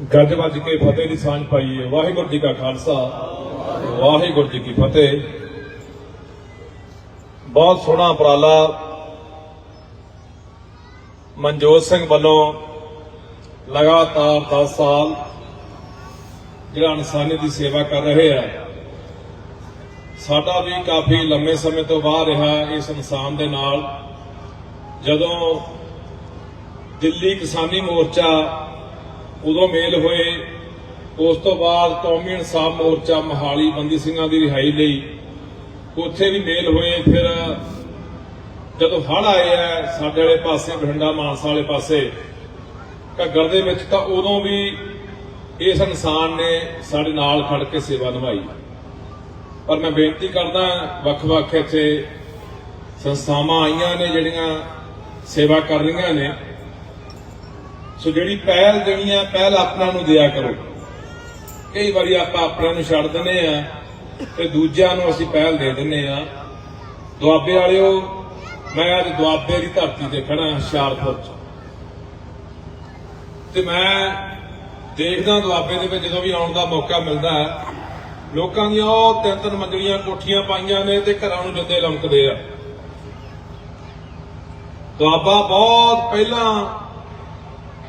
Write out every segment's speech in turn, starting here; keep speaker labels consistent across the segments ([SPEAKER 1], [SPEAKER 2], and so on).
[SPEAKER 1] ਗੱਜ ਵੱਜ ਕੇ ਫਤਿਹ ਦੀ ਸਾਂਝ ਪਾਈਏ। ਵਾਹਿਗੁਰੂ ਜੀ ਕਾ ਖਾਲਸਾ, ਵਾਹਿਗੁਰੂ ਜੀ ਕੀ ਫਤਿਹ। ਬਹੁਤ ਸੋਹਣਾ ਉਪਰਾਲਾ ਮਨਜੋਤ ਸਿੰਘ ਵੱਲੋਂ ਲਗਾਤਾਰ 10 ਸਾਲ ਜਿਹੜਾ ਇਨਸਾਨੀਅਤ ਦੀ ਸੇਵਾ ਕਰ ਰਹੇ ਆ। ਸਾਡਾ ਵੀ ਕਾਫੀ ਲੰਮੇ ਸਮੇਂ ਤੋਂ ਬਾਹਰ ਰਿਹਾ ਇਸ ਇਨਸਾਨ ਦੇ ਨਾਲ। ਜਦੋਂ ਦਿੱਲੀ ਕਿਸਾਨੀ ਮੋਰਚਾ ਉਦੋਂ ਮੇਲ ਹੋਏ। ਉਸ ਤੋਂ ਬਾਅਦ ਕੌਮੀ ਇਨਸਾਫ ਮੋਰਚਾ ਮਹਾਲੀ ਬੰਦੀ ਸਿੰਘਾਂ ਦੀ ਰਿਹਾਈ ਲਈ ਉੱਥੇ ਵੀ ਮੇਲ ਹੋਏ। ਫਿਰ ਜਦੋਂ ਹੜ ਆਏ ਆ ਸਾਡੇ ਵਾਲੇ ਪਾਸੇ, ਬਠਿੰਡਾ ਮਾਨਸਾ ਵਾਲੇ ਪਾਸੇ, ਘੱਗਰ ਦੇ ਵਿੱਚ ਤਾਂ ਉਦੋਂ ਵੀ ਇਸ ਇਨਸਾਨ ਨੇ ਸਾਡੇ ਨਾਲ ਖੜ ਕੇ ਸੇਵਾ ਨਿਭਾਈ। ਪਰ ਮੈਂ ਬੇਨਤੀ ਕਰਦਾ ਵੱਖ-ਵੱਖ ਇੱਥੇ ਸੰਸਥਾਵਾਂ ਆਈਆਂ ਨੇ ਜਿਹੜੀਆਂ ਸੇਵਾ ਕਰ ਰਹੀਆਂ ਨੇ। ਸੋ ਜਿਹੜੀ ਪਹਿਲ ਦੇਣੀ ਹੈ ਪਹਿਲ ਆਪਣਾ ਨੂੰ ਦਿਆ ਕਰੋ। ਕਈ ਵਾਰੀ ਆਪਾਂ ਆਪਣਿਆਂ ਨੂੰ ਛੱਡ ਦਿੰਦੇ ਆ ਤੇ ਦੂਜਿਆਂ ਨੂੰ ਅਸੀਂ ਪਹਿਲ ਦੇ ਦਿੰਦੇ ਆ। ਦੁਆਬੇ ਵਾਲਿਓ, ਮੈਂ ਅੱਜ ਦੁਆਬੇ ਦੀ ਧਰਤੀ ਤੇ ਖੜਾ ਹੁਸ਼ਿਆਰਪੁਰ ਚ। ਤੇ ਮੈਂ ਦੇਖਦਾ ਦੁਆਬੇ ਦੇ ਵਿੱਚ ਜਦੋਂ ਵੀ ਆਉਣ ਦਾ ਮੌਕਾ ਮਿਲਦਾ ਹੈ, ਲੋਕਾਂ ਦੀਆਂ ਉਹ ਤਿੰਨ ਤਿੰਨ ਮੰਜ਼ਲੀਆਂ ਕੋਠੀਆਂ ਪਾਈਆਂ ਨੇ ਤੇ ਘਰਾਂ ਨੂੰ ਜਿੰਦੇ ਲੰਕਦੇ ਆ। ਦੁਆਬਾ ਬਹੁਤ ਪਹਿਲਾਂ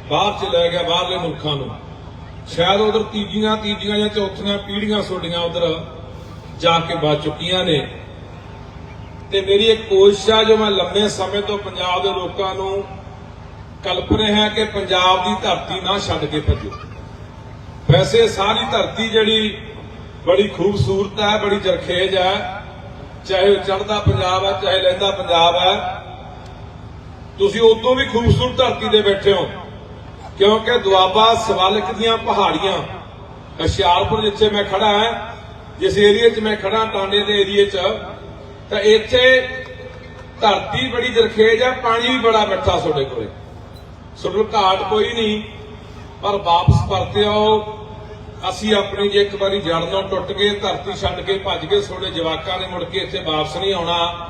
[SPEAKER 1] ਬਾਹਰ ਚ ਲੈ ਗਿਆ ਬਾਹਰਲੇ ਮੁਲਕਾਂ ਨੂੰ। ਸ਼ਾਇਦ ਉਧਰ ਤੀਜੀਆਂ ਤੀਜੀਆਂ ਜਾਂ ਚੌਥੀਆਂ ਪੀੜ੍ਹੀਆਂ ਤੁਹਾਡੀਆਂ ਉਧਰ ਜਾ ਕੇ ਬਚ ਚੁੱਕੀਆਂ ਨੇ। ਤੇ ਮੇਰੀ ਇੱਕ ਕੋਸ਼ਿਸ਼ ਆ, ਜੋ ਮੈਂ ਲੰਮੇ ਸਮੇਂ ਤੋਂ ਪੰਜਾਬ ਦੇ ਲੋਕਾਂ ਨੂੰ ਕਲਪ ਰਿਹਾ ਕਿ ਪੰਜਾਬ ਦੀ ਧਰਤੀ ਨਾ ਛੱਡ ਕੇ ਭੱਜੋ। ਵੈਸੇ ਸਾਰੀ ਧਰਤੀ ਜਿਹੜੀ ਬੜੀ ਖੂਬਸੂਰਤ ਹੈ, ਬੜੀ ਜਰਖੇਜ ਹੈ। ਚਾਹੇ ਉਹ ਚੜ੍ਹਦਾ ਪੰਜਾਬ ਹੈ, ਚਾਹੇ ਲਹਿੰਦਾ ਪੰਜਾਬ ਹੈ। ਤੁਸੀਂ ਉਦੋਂ ਵੀ ਖੂਬਸੂਰਤ ਧਰਤੀ ਤੇ ਬੈਠੇ ਹੋ। ਕਿਉਂਕਿ ਦੁਆਬਾ ਸਵਾਲਕ ਦੀਆਂ ਪਹਾੜੀਆਂ। ਹੁਸ਼ਿਆਰਪੁਰ ਜਿੱਥੇ ਮੈਂ ਖੜਾ ਹਾਂ। ਜਿਸ ਏਰੀਏ 'ਚ ਮੈਂ ਖੜਾ ਟਾਂਡੇ ਦੇ ਏਰੀਏ 'ਚ, ਤਾਂ ਇੱਥੇ ਧਰਤੀ ਬੜੀ ਜਰਖੇਜ ਆ, ਪਾਣੀ ਵੀ ਬੜਾ ਮਿੱਠਾ ਤੁਹਾਡੇ ਕੋਲੇ। ਤੁਹਾਡੇ ਘਾਟ ਕੋਈ ਨਹੀਂ, ਪਰ ਵਾਪਸ ਪਰਤੇ ਆਓ। ਅਸੀਂ ਆਪਣੀ ਜੇ ਇੱਕ ਵਾਰੀ ਜੜ ਤੋਂ ਟੁੱਟ ਗਏ, ਧਰਤੀ ਛੱਡ ਕੇ ਭੱਜ ਗਏ, ਤੁਹਾਡੇ ਜਵਾਕਾਂ ਨੇ ਮੁੜ ਕੇ ਇੱਥੇ ਵਾਪਸ ਨਹੀਂ ਆਉਣਾ।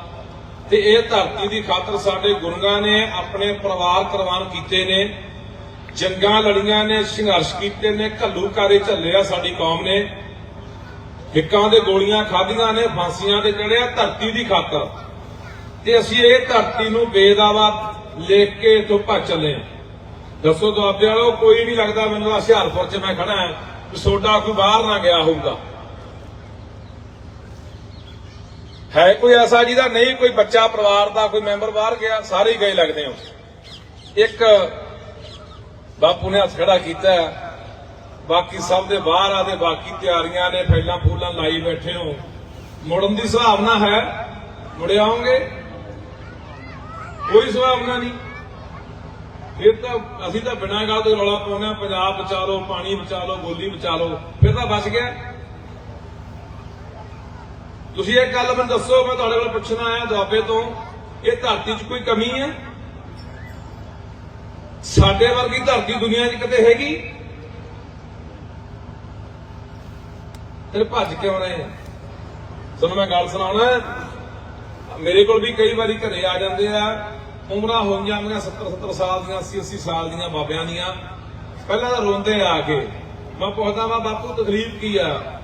[SPEAKER 1] ਤੇ ਇਹ ਧਰਤੀ ਦੀ ਖਾਤਰ ਸਾਡੇ ਗੁਰੂਆਂ ਨੇ ਆਪਣੇ ਪਰਿਵਾਰ ਕੁਰਬਾਨ ਕੀਤੇ ਨੇ। ਜੰਗਾਂ ਲੜੀਆਂ ਨੇ, ਸੰਘਰਸ਼ ਕੀਤੇ ਨੇ ਘੱਲੂਕਾਰੇ ਝੱਲਿਆ ਸਾਡੀ ਕੌਮ ਨੇ। ਹਿੱਕਾਂ ਦੇ ਗੋਲੀਆਂ ਖਾਧੀਆਂ ਨੇ, ਫਾਂਸੀਆਂ ਦੇ ਚੜਿਆ ਧਰਤੀ ਦੀ ਖਾਤਰ। ਤੇ ਅਸੀਂ ਇਹ ਧਰਤੀ ਨੂੰ ਬੇਦਾਵਾ ਲੇਖ ਕੇ ਇਥੋਂ ਭੱਜ ਚੱਲੇ ਦੱਸੋ ਦੁਆਬੇ ਵਾਲੋ, ਕੋਈ ਨਹੀਂ ਲੱਗਦਾ ਮੈਨੂੰ ਤਾਂ ਹੁਸ਼ਿਆਰਪੁਰ 'ਚ ਮੈਂ ਖੜਾ ਹਾਂ ਸੋਡਾ ਕੋਈ ਬਾਹਰ ਨਾ ਗਿਆ ਹੋਊਗਾ। ਹੈ ਕੋਈ ਐਸਾ ਜਿਹਦਾ? ਨਹੀਂ, ਕੋਈ ਬੱਚਾ, ਪਰਿਵਾਰ ਦਾ, ਕੋਈ ਮੈਂਬਰ ਬਾਹਰ ਗਿਆ, ਸਾਰੇ ਗਏ ਲੱਗਦੇ ਹੋ। ਇੱਕ ਬਾਪੂ ਨੇ ਹੱਥ ਖੜਾ ਕੀਤਾ ਬਾਕੀ ਸਭ ਦੇ ਬਾਹਰ ਆ ਤੇ ਬਾਕੀ ਤਿਆਰੀਆਂ ਨੇ, ਫੈਲਾਂ ਫੂਲਾਂ ਲਾਈ ਬੈਠੇ ਹੋ। ਮੁੜਨ ਦੀ ਸੁਭਾਵਨਾ ਹੈ। ਮੁੜ ਆਉਂਗੇ ਕੋਈ ਸੁਭਾਵਨਾ ਨਹੀਂ। ਫਿਰ ਤਾਂ ਅਸੀਂ ਤਾਂ ਬਿਨਾਂ ਗੱਲ ਤੋਂ ਰੌਲਾ ਪਾਉਂਦੇ ਪੰਜਾਬ ਬਚਾ ਲਓ, ਪਾਣੀ ਬਚਾ ਲਓ, ਬੋਲੀ ਬਚਾ ਲਓ, ਫਿਰ ਤਾਂ ਬਚ ਗਿਆ। ਤੁਸੀਂ ਇਹ ਗੱਲ ਮੈਨੂੰ ਦੱਸੋ, ਮੈਂ ਤੁਹਾਡੇ ਕੋਲ ਪੁੱਛਣਾ ਆਇਆ ਦੁਆਬੇ ਤੋਂ। ਇਹ ਧਰਤੀ 'ਚ ਕੋਈ ਕਮੀ ਹੈ? ਸਾਡੇ ਵਰਗੀ ਧਰਤੀ ਦੁਨੀਆ 'ਚ ਕਿਤੇ ਹੈਗੀ? ਤੇਰੇ ਭੱਜ ਕਿਉਂ ਰਹੇ ਤੁਹਾਨੂੰ ਮੈਂ ਗੱਲ ਸੁਣਾਉਣਾ। ਮੇਰੇ ਕੋਲ ਵੀ ਕਈ ਵਾਰੀ ਘਰੇ ਆ ਜਾਂਦੇ ਆ। ਉਮਰਾਂ ਹੋਈਆਂ ਜਾਂਦੀਆਂ 70 70 ਸਾਲ ਦੀਆਂ 80 80 ਸਾਲ ਦੀਆਂ ਬਾਬਿਆਂ ਦੀਆਂ। ਪਹਿਲਾਂ ਤਾਂ ਰੋਂਦੇ ਆ ਕੇ। ਮੈਂ ਪੁੱਛਦਾ ਵਾ, ਬਾਪੂ, ਤਕਲੀਫ ਕੀ ਆ?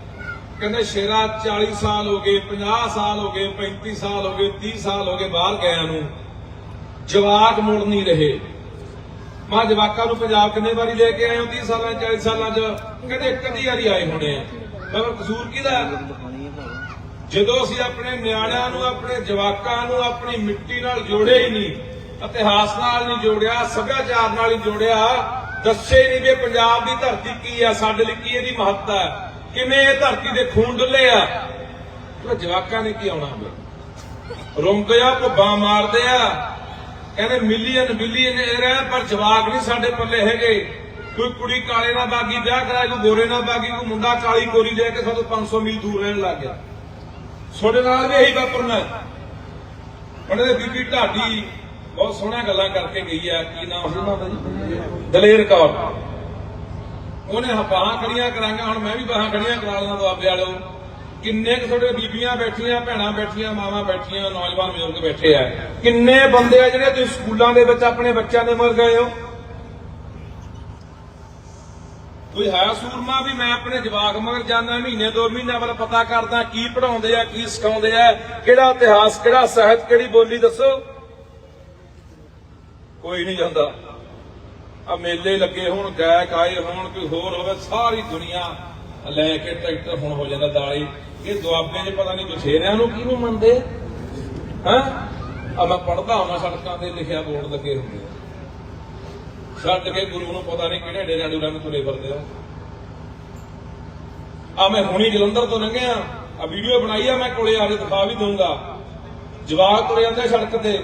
[SPEAKER 1] ਕਹਿੰਦੇ, ਸ਼ੇਰਾ 40 ਸਾਲ ਹੋ ਗਏ 50 ਸਾਲ ਹੋ ਗਏ 35 ਸਾਲ ਹੋ ਗਏ 30 ਸਾਲ ਹੋ ਗਏ, ਬਾਹਰ ਗਿਆ ਨੂੰ। ਜਵਾਕ ਮੁੜ ਨਹੀਂ ਰਹੇ। ਮੈਂ ਜਵਾਕਾਂ ਨੂੰ ਪੰਜਾਬ ਕਿੰਨੇ ਵਾਰੀ ਲੈ ਕੇ ਆਏ ਹਾਂ 30 ਸਾਲਾਂ 40 ਸਾਲਾਂ 'ਚ ਕਹਿੰਦੇ ਇੱਕ ਵਾਰੀ ਆਏ ਹੋਣੇ ਆ। ਮੈਂ ਕਸੂਰ ਕਿਹਦਾ ਜਦੋਂ ਅਸੀਂ ਆਪਣੇ ਨਿਆਣਿਆਂ ਨੂੰ, ਆਪਣੇ ਜਵਾਕਾਂ ਨੂੰ ਆਪਣੀ ਮਿੱਟੀ ਨਾਲ ਜੋੜਿਆ ਹੀ ਨਹੀਂ, ਇਤਿਹਾਸ ਨਾਲ ਨਹੀਂ ਜੋੜਿਆ, ਸੱਭਿਆਚਾਰ ਨਾਲ ਹੀ ਜੋੜਿਆ, ਦੱਸੇ ਨਹੀਂ ਵੀ ਪੰਜਾਬ ਦੀ ਧਰਤੀ ਕੀ ਆ, ਸਾਡੇ ਲਈ ਕੀ ਇਹਦੀ ਮਹੱਤਤਾ ਹੈ ਕਿਵੇਂ ਇਹ ਧਰਤੀ ਦੇ ਖੂਨ ਡੁੱਲੇ ਆ। ਜਵਾਕਾਂ ਨੇ ਕੀ ਆਉਣਾ? ਬਈ ਰੋਂਦੇ ਆ, ਭੁੱਬਾਂ ਮਾਰਦੇ ਆ ਕਹਿੰਦੇ ਮਿਲੀਅਨ ਬਿਲੀਅਨ ਇਹ ਰਹਿ ਪਰ ਜਵਾਕ ਨਹੀਂ ਸਾਡੇ ਪੱਲੇ ਹੈਗੇ। ਕੋਈ ਕੁੜੀ ਕਾਲੇ ਨਾਲ ਬਾਗੀ ਵਿਆਹ ਕਰਾਏ ਕੋਈ ਗੋਰੇ ਨਾਲ ਬਾਗੀ ਕੋਈ ਮੁੰਡਾ ਕਾਲੀ ਗੋਰੀ ਲੈ ਕੇ ਸਾਨੂੰ 500 ਮੀਲ ਦੂਰ ਰਹਿਣ ਲੱਗ ਗਿਆ। ਤੁਹਾਡੇ ਨਾਲ ਵੀ ਇਹੀ ਵਾਪਰਨਾ। ਉਹਨੇ ਦੇ ਬੀਬੀ ਢਾਡੀ ਬਹੁਤ ਸੋਹਣੀਆਂ ਗੱਲਾਂ ਕਰਕੇ ਗਈ ਆ ਕੀ ਨਾਮ ਉਹਨਾਂ ਦਾ ਜੀ। ਦਲੇਰ ਕੌਰ। ਉਹਨੇ ਬਾਹਾਂ ਖੜੀਆਂ ਕਰਾਂਗਾ ਹੁਣ ਮੈਂ ਵੀ ਬਾਹਾਂ ਖੜੀਆਂ ਕਰਾ ਲੈਣਾ ਦੁਆਬੇ ਵਾਲਿਓ। ਕਿੰਨੇ ਕੁ ਤੁਹਾਡੇ ਬੀਬੀਆਂ ਬੈਠੀਆਂ, ਭੈਣਾਂ ਬੈਠੀਆਂ, ਮਾਵਾਂ ਬੈਠੀਆਂ, ਨੌਜਵਾਨ ਬਜ਼ੁਰਗ ਬੈਠੇ ਆ। ਕਿੰਨੇ ਬੰਦੇ ਆ ਜਿਹੜੇ ਤੁਸੀਂ ਸਕੂਲਾਂ ਦੇ ਵਿੱਚ ਆਪਣੇ ਬੱਚਿਆਂ ਦੇ ਮਰ ਗਏ ਹੋ? ਕੋਈ ਹੈ ਸੂਰਮਾ ਵੀ ਮੈਂ ਆਪਣੇ ਜਵਾਕ ਮਗਰ ਜਾਣਾ ਮਹੀਨੇ, ਦੋ ਮਹੀਨੇ ਵੱਲ ਪਤਾ ਕਰਦਾ ਕੀ ਪੜਾਉਂਦੇ ਆ, ਕੀ ਸਿਖਾਉਂਦੇ ਆ, ਕਿਹੜਾ ਇਤਿਹਾਸ, ਕਿਹੜਾ ਸਾਹਿਤ, ਕਿਹੜੀ ਬੋਲੀ ਦੱਸੋ? ਕੋਈ ਨਹੀਂ ਜਾਂਦਾ। ਆ ਮੇਲੇ ਲੱਗੇ ਹੋਣ, ਗਾਇਕ ਆਏ ਹੋਣ, ਕੋਈ ਹੋਰ ਹੋਵੇ, ਸਾਰੀ ਦੁਨੀਆ ਲੈ ਕੇ ਟਰੈਕਟਰ ਹੁਣ ਹੋ ਜਾਂਦਾ ਦਾਲੀ ਇਹ ਦੁਆਬੇ 'ਚ ਪਤਾ ਨਹੀਂ ਬਥੇਰਿਆਂ ਨੂੰ ਕਿਹਨੂੰ ਮੰਨਦੇ ਹਾਂ? ਆ ਮੈਂ ਪੜਦਾ ਹਾਂ ਸੜਕਾਂ ਤੇ ਲਿਖਿਆ ਬੋਰਡ ਲੱਗੇ ਹੁੰਦੇ ਛੱਡ ਕੇ ਗੁਰੂ ਨੂੰ ਪਤਾ ਨਹੀਂ ਕਿਹੜੇ ਡੇਰਿਆਂ ਡੂਰਿਆਂ ਨੂੰ ਤੁਰੇ ਫਿਰਦੇ ਆ। ਆ ਮੈਂ ਹੁਣੀ ਜਲੰਧਰ ਤੋਂ ਲੰਘਿਆ ਆ ਵੀਡੀਓ ਬਣਾਈ ਆ ਮੈਂ ਕੋਲੇ ਆ ਕੇ ਦਿਖਾ ਵੀ ਦਊਂਗਾ। ਜਵਾਕ ਤੁਰੇ ਜਾਂਦੇ ਸੜਕ ਤੇ।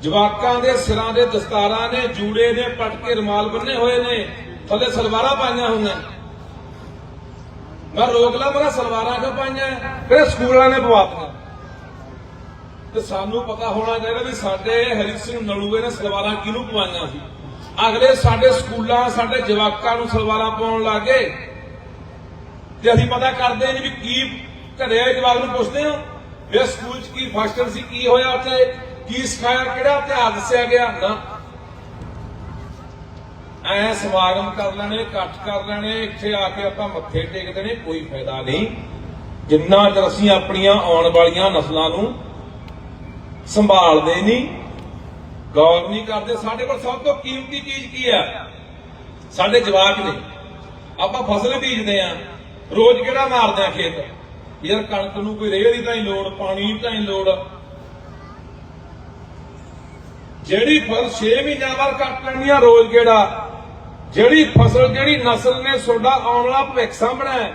[SPEAKER 1] ਜਵਾਕਾਂ ਦੇ ਸਿਰਾਂ ਦੇ ਦਸਤਾਰਾਂ ਨੇ, ਜੂੜੇ ਨੇ, ਪਟਕੇ, ਰਮਾਲ ਬੰਨੇ ਹੋਏ ਨੇ, ਥੱਲੇ ਸਲਵਾਰਾਂ ਪਾਈਆਂ ਹੋਈਆਂ। ਮੈਂ ਰੋਕ ਲਾ ਮੇਰਾ ਸਲਵਾਰਾਂ ਕਿਉਂ ਪਾਈਆਂ? ਫਿਰ ਸਕੂਲਾਂ ਨੇ ਪਵਾਤੀਆਂ ਤੇ ਸਾਨੂੰ ਪਤਾ ਹੋਣਾ ਚਾਹੀਦਾ ਵੀ ਸਾਡੇ ਹਰੀ ਸਿੰਘ ਨਲੂਏ ਨੇ ਸਲਵਾਰਾਂ ਕਿਹਨੂੰ ਪਵਾਈਆਂ ਸੀ? ਅਗਲੇ ਸਾਡੇ ਸਕੂਲਾਂ, ਸਾਡੇ ਜਵਾਕਾਂ ਨੂੰ ਸਲਵਾਰਾਂ ਪਾਉਣ ਲੱਗੇ। ਤੇ ਅਸੀਂ ਪਤਾ ਕਰਦੇ ਨਹੀਂ ਵੀ ਕੀ ਘਰੇ ਆਏ ਜਵਾਕ ਨੂੰ ਪੁੱਛਦੇ ਹਾਂ ਵੀ ਇਹ ਸਕੂਲ 'ਚ ਕੀ ਫਾਸਟਰ ਸੀ, ਕੀ ਹੋਇਆ ਉੱਥੇ? ਕੀ ਸਿਖਾਇਆ, ਕਿਹੜਾ ਇਤਿਹਾਸ ਦੱਸਿਆ ਗਿਆ? ਨਾ। ਐ ਸਮਾਗਮ ਕਰ ਲੈਣੇ, ਇਕੱਠ ਕਰ ਲੈਣੇ, ਇੱਥੇ ਆ ਕੇ ਆਪਾਂ ਮੱਥੇ ਟੇਕਦੇ ਨੇ ਕੋਈ ਫਾਇਦਾ ਨਹੀਂ। ਜਿੰਨਾ ਚਿਰ ਅਸੀਂ ਆਪਣੀਆਂ ਆਉਣ ਵਾਲੀਆਂ ਨਸਲਾਂ ਨੂੰ ਸੰਭਾਲਦੇ ਨਹੀਂ, ਗੌਰ ਨਹੀਂ ਕਰਦੇ, ਸਾਡੇ ਕੋਲ ਸਭ ਤੋਂ ਕੀਮਤੀ ਚੀਜ਼ ਕੀ ਹੈ ਸਾਡੇ ਜਵਾਕ ਨੇ। ਆਪਾਂ ਫਸਲ ਬੀਜਦੇ ਆ ਰੋਜ਼ ਕਿਹੜਾ ਮਾਰਦੇ ਆ ਖੇਤ? ਯਾਰ ਕਣਕ ਨੂੰ ਕੋਈ ਰੇਹ ਦੀ ਤਾਂ ਹੀ ਲੋੜ, ਪਾਣੀ ਦੀ ਤਾਂ ਹੀ ਲੋੜ। ਜਿਹੜੀ ਫਸਲ 6 ਮਹੀਨਿਆਂ ਬਾਅਦ ਕੱਟ ਲੈਣੀ ਆ, ਰੋਜ਼ ਕਿਹੜਾ? ਜਿਹੜੀ ਫਸਲ, ਜਿਹੜੀ ਨਸਲ ਨੇ ਤੁਹਾਡਾ ਆਉਣ ਭਵਿੱਖ ਸਾਂਭਣਾ ਹੈ,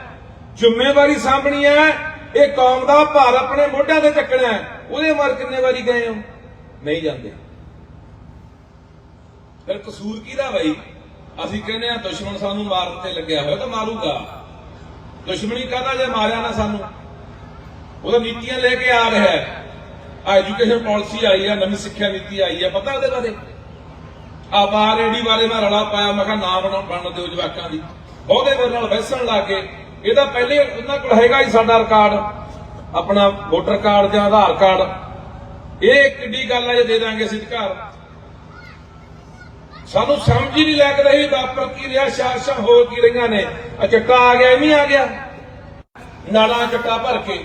[SPEAKER 1] ਜ਼ਿੰਮੇਵਾਰੀ ਸਾਂਭਣੀ ਹੈ, ਇਹ ਕੌਮ ਦਾ ਭਾਰ ਆਪਣੇ ਮੋਢਿਆਂ ਤੇ ਚੱਕਣਾ ਹੈ, ਉਹਦੇ ਮਰ ਕਿੰਨੇ ਵਾਰੀ ਗਏ ਹੋ? ਨਹੀਂ ਜਾਂਦੇ। ਫਿਰ ਕਸੂਰ ਕਿਹਦਾ ਬਈ? ਅਸੀਂ ਕਹਿੰਦੇ ਆ ਦੁਸ਼ਮਣ ਸਾਨੂੰ ਮਾਰਨ ਤੇ ਲੱਗਿਆ ਹੋਇਆ ਤਾਂ ਮਾਰੂਗਾ। ਦੁਸ਼ਮਣੀ ਕਾਹਦਾ ਜੇ ਮਾਰਿਆ ਨਾ ਸਾਨੂੰ? ਉਹਦਾ ਨੀਤੀਆਂ ਲੈ ਕੇ ਆ ਰਿਹਾ ਹੈ। ਐਜੂਕੇਸ਼ਨ ਪਾਲਿਸੀ ਆਈ ਆ, ਨਵੀਂ ਸਿੱਖਿਆ ਨੀਤੀ ਆਈ ਆ, ਪਤਾ ਉਹਦੇ ਬਾਰੇ? ਆ ਬਾਰ ਰੇਡੀ ਬਾਰੇ ਮੈਂ ਰੌਲਾ ਪਾਇਆ, ਮੈਂ ਕਿਹਾ ਨਾ ਬਣਾ ਬਣਨ ਦਿਓ ਜਵਾਕਾਂ ਦੀ। ਬਹੁਤੇ ਮੇਰੇ ਨਾਲ ਬੈਸਣ ਲਾ ਕੇ ਇਹਦਾ ਪਹਿਲੇ ਉਹਨਾਂ ਕੋਲ ਹੈਗਾ ਹੀ ਸਾਡਾ ਰਿਕਾਰਡ ਆਪਣਾ ਵੋਟਰ ਕਾਰਡ ਜਾਂ ਆਧਾਰ ਕਾਰਡ ਇਹ ਕਿੱਡੀ ਗੱਲ ਹੈ ਜੇ ਦੇ ਦਾਂਗੇ ਅਸੀਂ ਅਧਿਕਾਰ। ਸਾਨੂੰ ਸਮਝ ਹੀ ਨਹੀਂ ਲੱਗ ਰਹੀ ਵਾਪਰ ਕੀ ਰਿਹਾ, ਸ਼ਾਸਨ ਹੋ ਕੀ ਰਹੀਆਂ ਨੇ। ਆ ਚੱਕਾ ਆ ਗਿਆ ਐਵੇਂ ਆ ਗਿਆ। ਨਾਲਾਂ ਚੱਕਾ ਭਰ ਕੇ।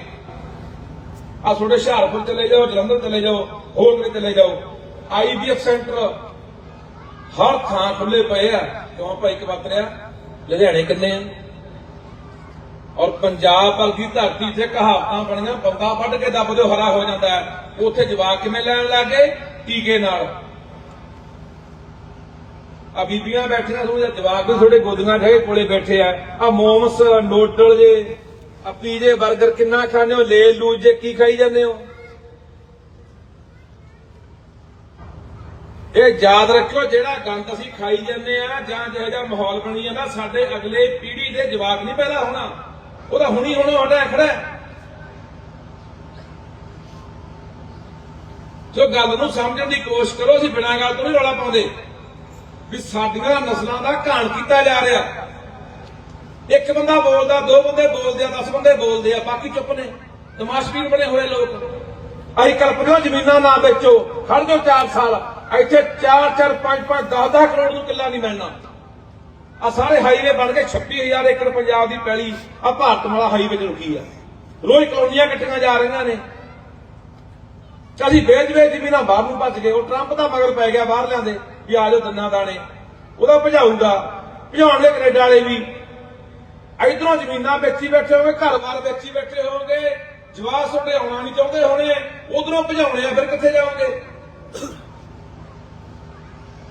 [SPEAKER 1] ਆ ਤੁਹਾਡੇ ਹੁਸ਼ਿਆਰਪੁਰ ਚਲੇ ਜਾਓ, ਜਲੰਧਰ ਚਲੇ ਜਾਓ, ਹੋਰ ਕਿਤੇ ਚਲੇ ਜਾਓ। ਆਈਬੀਐਫ ਸੈਂਟਰ ਹਰ ਥਾਂ ਖੁੱਲੇ ਪਏ ਆ। ਕਿਉਂ ਭਾਈ ਕਬਤਰਿਆ ਲੁਧਿਆਣੇ ਕਿੰਨੇ ਆ? ਔਰ ਪੰਜਾਬ ਵਰਗੀ ਧਰਤੀ ਤੇ ਕਹਾਵਤਾਂ ਬਣੀਆਂ ਬੰਦਾ ਵੱਢ ਕੇ ਦੱਬ ਦਿਓ, ਹਰਾ ਹੋ ਜਾਂਦਾ ਹੈ। ਉੱਥੇ ਜਵਾਕ ਕਿਵੇਂ ਲੈਣ ਲੱਗੇ ਟੀਕੇ ਨਾਲ। ਆ ਬੀਬੀਆਂ ਬੈਠੀਆਂ ਤੁਹਾਨੂੰ ਜਵਾਕ ਵੀ ਤੁਹਾਡੇ ਗੋਦੀਆਂ ਠੇ ਕੋਲੇ ਬੈਠੇ ਆ। ਆ ਮੋਮਸ, ਨੂਡਲ ਜੇ ਆ ਪੀਜੇ 버ਗਰ ਕਿੰਨਾ ਖਾਂਦੇ ਹੋ? ਲੈ ਲੂਜ ਜੇ ਕੀ ਖਾਈ ਜਾਂਦੇ ਹੋ? ਇਹ ਯਾਦ ਰੱਖਿਓ, ਜਿਹੜਾ ਗੰਦ ਅਸੀਂ ਖਾਈ ਜਾਂਦੇ ਆ, ਜਾਂ ਜਿਹੋ ਜਿਹਾ ਮਾਹੌਲ ਬਣੀ ਜਾਂਦਾ, ਸਾਡੇ ਅਗਲੇ ਪੀੜ੍ਹੀ ਦੇ ਜਵਾਕ ਨਹੀਂ ਪੈਦਾ ਹੋਣਾ। ਉਹਦਾ ਹੁਣੀ ਹੁਣ ਸਾਡਾ ਖੜਾ ਜੋ ਗੱਲ ਨੂੰ ਸਮਝਣ ਦੀ ਕੋਸ਼ਿਸ਼ ਕਰੋ, ਅਸੀਂ ਬਿਨਾਂ ਗੱਲ ਤੋਂ ਨਹੀਂ ਰੌਲਾ ਪਾਉਂਦੇ। ਵੀ ਸਾਡੀਆਂ ਨਸਲਾਂ ਦਾ ਘਾਣ ਕੀਤਾ ਜਾ ਰਿਹਾ। ਇੱਕ ਬੰਦਾ ਬੋਲਦਾ, ਦੋ ਬੰਦੇ ਬੋਲਦੇ ਆ 10 ਬੰਦੇ ਬੋਲਦੇ ਆ, ਬਾਕੀ ਚੁੱਪ ਨੇ। ਤਮਾਸ਼ਬੀਨ ਬਣੇ ਹੋਏ ਲੋਕ। ਅਸੀਂ ਕਲਪਦੇ ਜ਼ਮੀਨਾਂ ਨਾ ਵੇਚੋ, ਖੜ ਜਾਓ 4 ਸਾਲ। ਇੱਥੇ 4 4 5 5 10 10 ਕਰੋੜ ਨੂੰ ਕਿੱਲਾ ਨਹੀਂ ਮਿਲਣਾ। ਆ ਸਾਰੇ ਹਾਈਵੇ ਬਣ ਕੇ 26000 ਏਕੜ ਪੰਜਾਬ ਦੀ ਪੈਲੀ ਆ ਭਾਰਤ ਵਾਲਾ ਹਾਈਵੇ ਚ ਰੁਕੀ ਆ। ਰੋਜ਼ ਕਲੋਨੀਆਂ ਕੱਟੀਆਂ ਜਾ ਰਹੀਆਂ ਨੇ। ਅਸੀਂ ਵੇਚ ਵੇਚ ਜ਼ਮੀਨਾਂ ਬਾਹਰ ਨੂੰ ਭੱਜ ਗਏ। ਉਹ ਟਰੰਪ ਦਾ ਮਗਰ ਪੈ ਗਿਆ ਬਾਹਰ ਲਿਆਂਦੇ ਵੀ ਆ ਜਾਓ ਦੰਨਾ ਦਾਣੇ। ਉਹਦਾ ਭਜਾਊਗਾ। ਭਜਾਉਣਗੇ ਕੈਨੇਡਾ ਵਾਲੇ ਵੀ। ਇਧਰੋਂ ਜ਼ਮੀਨਾਂ ਵੇਚੀ ਬੈਠੇ ਹੋਗੇ ਘਰ-ਬਾਰ ਵੇਚੀ ਬੈਠੇ ਹੋਗੇ ਜਵਾਸ ਤੁਹਾਡੇ ਆਉਣਾ ਨਹੀਂ ਚਾਹੁੰਦੇ ਹੋਣੇ। ਉਧਰੋਂ ਭਜਾਉਣੇ ਆ, ਫਿਰ ਕਿੱਥੇ ਜਾਓਗੇ?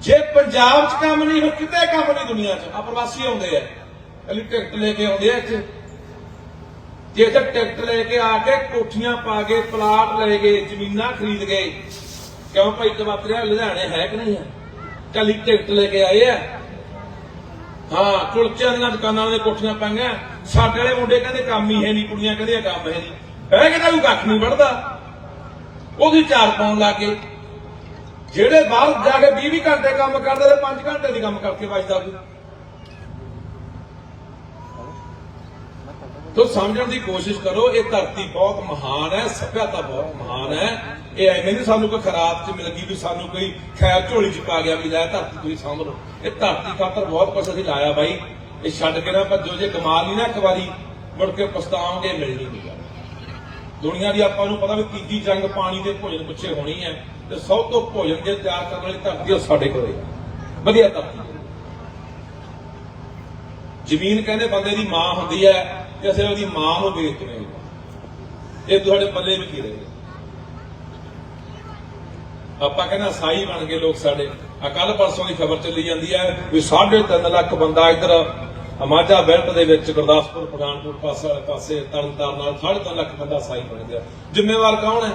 [SPEAKER 1] ਜੇ ਪੰਜਾਬ 'ਚ ਕੰਮ ਨਹੀਂ ਹੋ ਕਿਤੇ ਕੰਮ ਨਹੀਂ ਦੁਨੀਆ 'ਚ? ਆ ਪ੍ਰਵਾਸੀ ਆਉਂਦੇ ਆ। ਅਲੀ ਟਿਕਟ ਲੈ ਕੇ ਆਉਂਦੇ ਆ ਇੱਥੇ। ਜੇ ਇੱਥੇ ਟਿਕਟ ਲੈ ਕੇ ਆ ਕੇ ਕੋਠੀਆਂ ਪਾ ਕੇ ਪਲਾਟ ਲੈ ਗਏ ਜ਼ਮੀਨਾਂ ਖਰੀਦ ਗਏ ਕਿਉਂ ਭਾਈ ਕਮਾਤਰਿਆ ਲੁਧਿਆਣੇ ਹੈ ਕਿ ਨਹੀਂ ਹੈ? ਕੱਲੀ ਟਿਕਟ ਲੈ ਕੇ ਆਏ ਆ। ਹਾਂ, ਕੁਲਚਿਆਂ ਦੀਆਂ ਦੁਕਾਨਾਂ ਦੇ ਕੋਠੀਆਂ ਪਾਈਆਂ। ਸਾਡੇ ਵਾਲੇ ਮੁੰਡੇ ਕਹਿੰਦੇ ਕੰਮ ਹੀ ਹੈ ਨਹੀਂ, ਕੁੜੀਆਂ ਕਹਿੰਦੀਆਂ ਕੰਮ ਹੈ ਨਹੀਂ। ਹੈ ਕਿਹਦਾ ਕੋਈ ਕੱਖ ਨਹੀਂ ਵੜਦਾ ਉਹਦੀ ਚਾਰ ਪਾਉਣ ਲੱਗੇ ਜਿਹੜੇ ਬਾਹਰ ਜਾ ਕੇ 20 20 ਘੰਟੇ ਕੰਮ ਕਰਦੇ ਤੇ 5 ਘੰਟੇ ਦੀ ਕੰਮ ਕਰਕੇ ਵੱਜਦਾ ਕੋਈ। ਤੋ ਸਮਝਣ ਦੀ ਕੋਸ਼ਿਸ਼ ਕਰੋ, ਇਹ ਧਰਤੀ ਬਹੁਤ ਮਹਾਨ ਹੈ, ਸਭਿਅਤਾ ਬਹੁਤ ਮਹਾਨ ਹੈ। ਇਹ ਐਵੇਂ ਨਹੀਂ ਸਾਨੂੰ ਕੋਈ ਖਰਾਬ ਚ ਮਿਲ ਗਈ ਵੀ ਸਾਨੂੰ ਕੋਈ ਖੈਰ ਝੋਲੀ ਚ ਪਾ ਗਿਆ ਵੀ ਲੈ ਧਰਤੀ ਤੁਸੀਂ ਸਾਂਭ ਲਓ ਇਹ ਧਰਤੀ ਖਾਤਰ ਬਹੁਤ ਕੁਛ ਅਸੀਂ ਲਾਇਆ ਬਾਈ। ਇਹ ਛੱਡ ਕੇ ਨਾ ਭੱਜੋ, ਜੇ ਕਮਾਲ ਨਹੀਂ ਨਾ ਇੱਕ ਵਾਰੀ, ਮੁੜ ਕੇ ਪਛਤਾਓਗੇ, ਮਿਲਣੀ ਨਹੀਂ ਦੁਨੀਆ ਦੀ ਆਪਾਂ ਨੂੰ ਪਤਾ ਵੀ ਤੀਜੀ ਜੰਗ ਪਾਣੀ ਦੇ ਭੋਜਨ ਪਿੱਛੇ ਹੋਣੀ ਹੈ ਤੇ ਸਭ ਤੋਂ ਭੋਜਨ ਜੇ ਤਿਆਰ ਕਰਨ ਵਾਲੀ ਧਰਤੀ ਉਹ ਸਾਡੇ ਕੋਲੇ ਵਧੀਆ ਧਰਤੀ ਜ਼ਮੀਨ ਕਹਿੰਦੇ ਬੰਦੇ ਦੀ ਮਾਂ ਹੁੰਦੀ ਹੈ ਤੇ ਅਸੀਂ ਉਹਦੀ ਮਾਂ ਨੂੰ ਵੇਚ ਹਾਂ। ਇਹ ਤੁਹਾਡੇ ਪੱਲੇ ਵੀ ਕੀ ਰਹੇ? ਆਪਾਂ ਕਹਿੰਦਾ ਸਾਈ ਬਣ ਗਏ ਲੋਕ ਸਾਡੇ। ਆ ਕੱਲ ਪਰਸੋਂ ਦੀ ਖਬਰ ਚੱਲੀ ਜਾਂਦੀ ਹੈ ਵੀ 3.5 ਲੱਖ ਬੰਦਾ ਇੱਧਰ ਮਾਝਾ ਬੈਲਟ ਦੇ ਵਿੱਚ ਗੁਰਦਾਸਪੁਰ, ਪਠਾਨਕੋਟ ਪਾਸੇ ਵਾਲੇ ਪਾਸੇ ਤਰਨਤਾਰਨ ਨਾਲ 3.5 ਲੱਖ ਬੰਦਾ ਸਾਈ ਬਣ ਗਿਆ ਜ਼ਿੰਮੇਵਾਰ ਕੌਣ ਹੈ?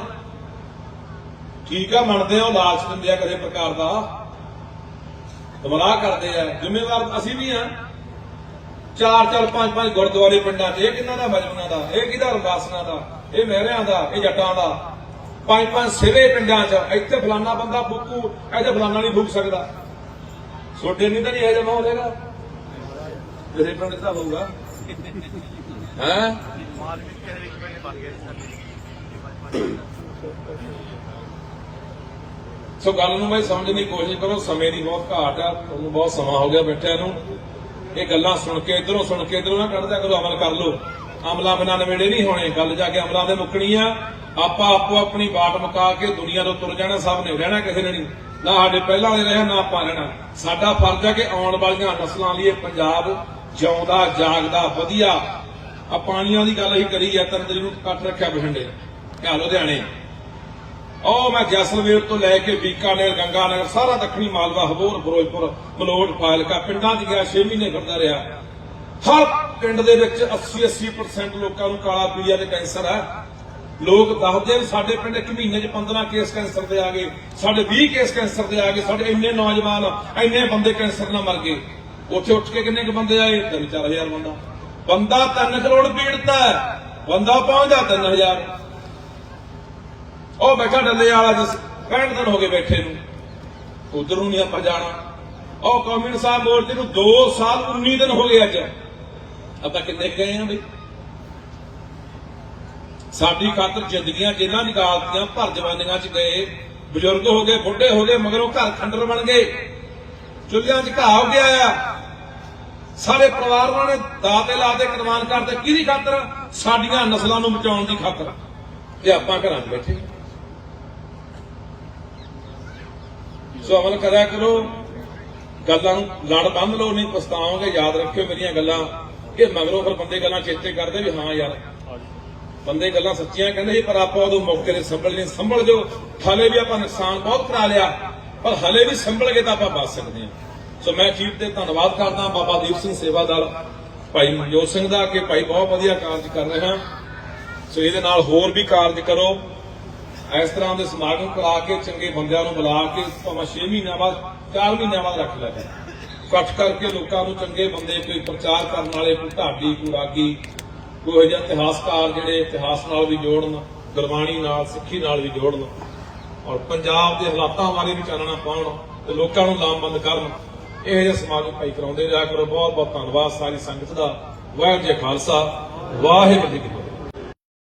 [SPEAKER 1] ਠੀਕ ਆ, ਮੰਨਦੇ ਆ ਲਾਲਚ ਦਿੰਦੇ ਆ ਕਿਸੇ ਪ੍ਰਕਾਰ ਦਾ। ਗਮਰਾਹ ਕਰਦੇ ਆ। ਜ਼ਿੰਮੇਵਾਰ ਅਸੀਂ ਵੀ ਆ। ਚਾਰ ਚਾਰ, ਪੰਜ ਪੰਜ ਗੁਰਦੁਆਰੇ ਪਿੰਡਾਂ 'ਚ, ਇਹ ਕਿਹਨਾਂ ਦਾ ਮਜ਼ਮਨਾ ਦਾ? ਇਹ ਕਿਹਦਾ ਰੰਗਾਸਨਾ ਦਾ? ਇਹ ਮਹਿਰਿਆਂ ਦਾ? ਇਹ ਜੱਟਾਂ ਦਾ? ਪੰਜ ਪੰਜ ਸਿਵੇ ਪਿੰਡਾਂ 'ਚ, ਇੱਥੇ ਫਲਾਨਾ ਬੰਦਾ ਬੁੱਕੂ, ਇੱਥੇ ਫਲਾਨਾ ਨਹੀਂ ਬੁੱਕ ਸਕਦਾ। ਛੋਟੇ ਨਹੀਂ ਤਾਂ ਨਹੀਂ ਇਹ ਜਮਾ ਹੋ ਜਾਏਗਾ ਤੇਰੇ ਪਿੰਡ 'ਚ ਹੋਊਗਾ। ਹੈ? ਸੋ ਗੱਲ ਨੂੰ ਮੈਂ ਸਮਝਣ ਦੀ ਕੋਸ਼ਿਸ਼ ਕਰੋ, ਸਮੇਂ ਦੀ ਬਹੁਤ ਘਾਟ ਆ, ਤੁਹਾਨੂੰ ਬਹੁਤ ਸਮਾਂ ਹੋ ਗਿਆ ਬੈਠਿਆਂ ਨੂੰ। ਇਹ ਗੱਲਾਂ ਸੁਣ ਕੇ ਇਧਰੋਂ, ਸੁਣ ਕੇ ਇਧਰੋਂ ਨਾ ਕੱਢਦਿਆ ਕਰੋ, ਅਮਲ ਕਰ ਲਓ। ਅਮਲਾ ਬਿਨਾਂ ਨਵੇੜੇ ਨਹੀਂ ਹੋਣੇ, ਗੱਲ ਜਾ ਕੇ ਅਮਲਾ ਦੇ ਮੁੱਕਣੀ ਆ। ਆਪਾਂ ਆਪੋ ਆਪਣੀ ਬਾਟ ਮੁਕਾ ਕੇ ਦੁਨੀਆ ਤੋਂ ਤੁਰ ਜਾਣਾ, ਸਭ ਨੇ ਰਹਿਣਾ ਕਿਸੇ ਨੇ ਨਹੀਂ। ਨਾ ਸਾਡੇ ਪਹਿਲਾਂ ਵਾਲੇ ਰਹਿਣਾ, ਨਾ ਆਪਾਂ ਰਹਿਣਾ। ਸਾਡਾ ਫਰਜ਼ ਹੈ ਕਿ ਆਉਣ ਵਾਲੀਆਂ ਨਸਲਾਂ ਲਈ ਇਹ ਪੰਜਾਬ ਜਿਉਂਦਾ, ਜਾਗਦਾ, ਵਧੀਆ। ਆ ਪਾਣੀਆਂ ਦੀ ਗੱਲ ਅਸੀਂ ਕਰੀ ਆ ਤਰਨਦਰੀ ਨੂੰ ਕੱਟ ਰੱਖਿਆ ਬਠਿੰਡੇ, ਘਰ ਲੁਧਿਆਣੇ। ਉਹ ਮੈਂ ਜੈਸਲਮੇਰ ਤੋਂ ਲੈ ਕੇ ਬੀਕਾਨੇਰ, ਗੰਗਾਨਗਰ, ਸਾਰਾ ਦੱਖਣੀ ਮਾਲਵਾ, ਹਬੋਰ, ਫਿਰੋਜ਼ਪੁਰ, ਮਲੋਟ ਫਾਇਲਕਾ ਪਿੰਡਾਂ 'ਚ ਗਿਆ 6 ਮਹੀਨੇ ਫਿਰਦਾ ਰਿਹਾ। ਹਰ ਪਿੰਡ ਦੇ ਵਿੱਚ 80 80% ਲੋਕਾਂ ਨੂੰ ਕਾਲਾ ਪੀਲੀਆ ਤੇ ਕੈਂਸਰ ਹੈ ਲੋਕ ਦੱਸਦੇ ਵੀ ਸਾਡੇ ਪਿੰਡ ਇੱਕ ਮਹੀਨੇ 'ਚ 15 ਕੇਸ ਕੈਂਸਰ ਦੇ ਆ ਗਏ, ਸਾਡੇ 20 ਕੇਸ ਕੈਂਸਰ ਦੇ ਆ ਗਏ, ਸਾਡੇ ਇੰਨੇ ਨੌਜਵਾਨ, ਇੰਨੇ ਬੰਦੇ ਕੈਂਸਰ ਨਾਲ ਮਰ ਗਏ। ਉੱਥੇ ਉੱਠ ਕੇ ਕਿੰਨੇ ਕੁ ਬੰਦੇ ਆਏ? 3-4000 ਬੰਦਾ। ਬੰਦਾ 3 ਕਰੋੜ ਪੀੜਤ ਹੈ। ਬੰਦਾ ਪਹੁੰਚਦਾ 3000 ਉਹ ਬੈਠਾ ਡੱਲੇ ਵਾਲਾ ਜਿਸ 65 ਦਿਨ ਹੋ ਗਏ ਬੈਠੇ ਨੂੰ। ਉਧਰ ਨੂੰ ਨਹੀਂ ਆਪਾਂ ਜਾਣਾ। ਉਹ ਕੌਮਿਨ ਸਾਹਿਬ ਮੋਰਚੇ ਨੂੰ 2 ਸਾਲ 19 ਦਿਨ ਹੋ ਗਏ ਅੱਜ। ਆਪਾਂ ਕਿੰਨੇ ਕੁ ਗਏ ਆ ਬਈ? ਸਾਡੀ ਖਾਤਰ ਜ਼ਿੰਦਗੀਆਂ ਜਿਨ੍ਹਾਂ ਨਿਕਾਲਤੀਆਂ ਭਰ ਜਵਾਨੀਆਂ ਚ ਗਏ। ਬਜ਼ੁਰਗ ਹੋ ਗਏ, ਬੁੱਢੇ ਹੋ ਗਏ, ਮਗਰੋਂ ਘਰ ਖੰਡਰ ਬਣ ਗਏ। ਚੁੱਲ੍ਹਿਆਂ 'ਚ ਘਾਹ ਹੋ ਗਿਆ ਆ ਸਾਰੇ ਉਹਨਾਂ ਨੇ ਦਾਤੇ ਲਾਤੇ ਕੁਰਬਾਨ ਕਰਦੇ ਕਿਹਦੀ ਖਾਤਰ? ਸਾਡੀਆਂ ਨਸਲਾਂ ਨੂੰ ਬਚਾਉਣ ਦੀ ਖਾਤਰ। ਤੇ ਆਪਾਂ ਘਰਾਂ 'ਚ ਬੈਠੇ ਸੋ ਅਮਲ ਕਰਿਆ ਕਰੋ। ਗੱਲਾਂ ਨੂੰ ਲੜ ਬੰਨ ਲਓ, ਨਹੀਂ ਪਛਤਾਓਗੇ, ਯਾਦ ਰੱਖਿਓ ਮੇਰੀਆਂ ਗੱਲਾਂ। ਕਿ ਮਗਰੋਂ ਫਿਰ ਬੰਦੇ ਗੱਲਾਂ ਚੇਤੇ ਕਰਦੇ ਵੀ ਹਾਂ ਯਾਰ, ਬੰਦੇ ਗੱਲਾਂ ਸੱਚੀਆਂ ਕਹਿੰਦੇ ਸੀ, ਪਰ ਆਪਾਂ ਉਦੋਂ ਮੌਕੇ ਤੇ ਸੰਭਲ ਨਹੀਂ, ਸੰਭਲ ਜੋ। ਹਲੇ ਵੀ ਆਪਾਂ ਨੁਕਸਾਨ ਬਹੁਤ ਕਰਾ ਲਿਆ, ਪਰ ਹਲੇ ਵੀ ਸੰਭਲ ਕੇ ਤਾਂ ਆਪਾਂ ਬਚ ਸਕਦੇ ਹਾਂ। ਸੋ ਮੈਂ ਚੀਫ ਤੇ ਧੰਨਵਾਦ ਕਰਦਾ ਬਾਬਾ ਦੀਪ ਸਿੰਘ ਸੇਵਾ ਦਲ ਭਾਈ ਮਨਜੋਤ ਸਿੰਘ ਦਾ ਕਿ ਭਾਈ ਬਹੁਤ ਵਧੀਆ ਕਾਰਜ ਕਰ ਰਹੇ ਹਾਂ ਸੋ ਇਹਦੇ ਨਾਲ ਹੋਰ ਵੀ ਕਾਰਜ ਕਰੋ। ਇਸ ਤਰ੍ਹਾਂ ਦੇ ਸਮਾਗਮ ਕਰਾ ਕੇ ਚੰਗੇ ਬੰਦਿਆਂ ਨੂੰ ਬੁਲਾ ਕੇ ਭਾਵੇਂ 6 ਮਹੀਨਿਆਂ ਬਾਅਦ 4 ਮਹੀਨਿਆਂ ਬਾਅਦ ਰੱਖ ਲਿਆ ਇਕੱਠ ਕਰਕੇ ਲੋਕਾਂ ਨੂੰ ਚੰਗੇ ਬੰਦੇ ਕੋਈ ਪ੍ਰਚਾਰ ਕਰਨ ਵਾਲੇ, ਕੋਈ ਢਾਡੀ, ਕੋਈ ਰਾਗੀ, ਕੋਈ ਜਿਹੇ ਇਤਿਹਾਸਕਾਰ ਜਿਹੜੇ ਇਤਿਹਾਸ ਨਾਲ ਵੀ ਜੋੜਨ, ਗੁਰਬਾਣੀ ਨਾਲ, ਸਿੱਖੀ ਨਾਲ ਵੀ ਜੋੜਨ ਔਰ ਪੰਜਾਬ ਦੇ ਹਾਲਾਤਾਂ ਬਾਰੇ ਵੀ ਚਾਨਣਾ ਪਾਉਣ ਤੇ ਲੋਕਾਂ ਨੂੰ ਲਾਮਬੰਦ ਕਰਨ। ਇਹ ਜਿਹੇ ਸਮਾਗਮ ਭਾਈ ਕਰਾਉਂਦੇ ਰਿਹਾ ਕਰੋ ਬਹੁਤ ਬਹੁਤ ਧੰਨਵਾਦ ਸਾਰੀ ਸੰਗਤ ਦਾ। ਵਾਹਿਗੁਰੂ ਜੀ ਖਾਲਸਾ, ਵਾਹਿਗੁਰੂ ਜੀ ਕੀ